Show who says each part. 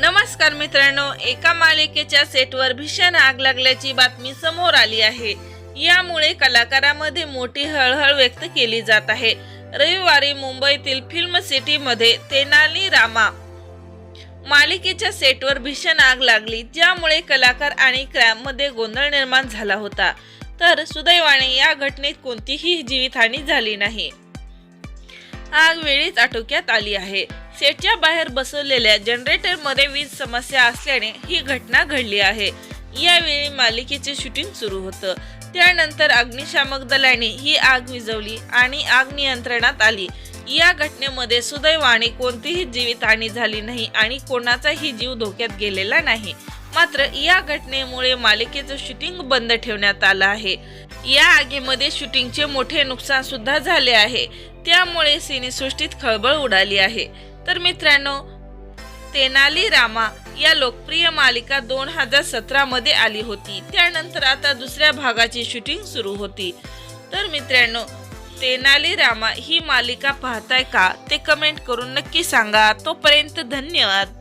Speaker 1: नमस्कार मित्रांनो एका मालिकेच्या सेटवर भीषण आग लागल्याची बातमी समोर आली आहे. यामुळे कलाकारामध्ये मोठी हळहळ व्यक्त केली जात आहे. रविवारी मुंबईतील फिल्म सिटीमध्ये तेनाली रामा. मालिकेच्या सेटवर भीषण आग लागली ज्यामुळे कलाकार आणि क्रॅममध्ये गोंधळ निर्माण झाला होता. तर सुदैवाने या घटनेत कोणतीही जीवितहानी झाली नाही. आग वेळीच आटोक्यात आली आहे. सेटच्या बाहेर बसवलेल्या जनरेटरमध्ये वीज समस्या असल्याने ही घटना घडली आहे. यावेळी मालिकेचे शूटिंग सुरू होतं. त्यानंतर अग्निशामक दलाने ही आग विझवली आणि आग नियंत्रणात आली. या घटनेमध्ये सुदैवाने कोणतीही जीवितहानी झाली नाही आणि कोणाचाही जीव धोक्यात गेलेला नाही. मात्र या घटनेमुळे मालिकेचं शूटिंग बंद ठेवण्यात आलं आहे. या आगीमध्ये शूटिंगचे मोठे नुकसान सुद्धा झाले आहे. त्यामुळे सिनेसृष्टीत खळबळ उडाली आहे. तर मित्रांनो तेनाली रामा या लोकप्रिय मालिका दोन हजार सतरा मध्ये आली होती. त्यानंतर आता दुसऱ्या भागाची शूटिंग सुरू होती. तर मित्रांनो तेनाली रामा ही मालिका पाहताय का ते कमेंट करून नक्की सांगा. तोपर्यंत धन्यवाद.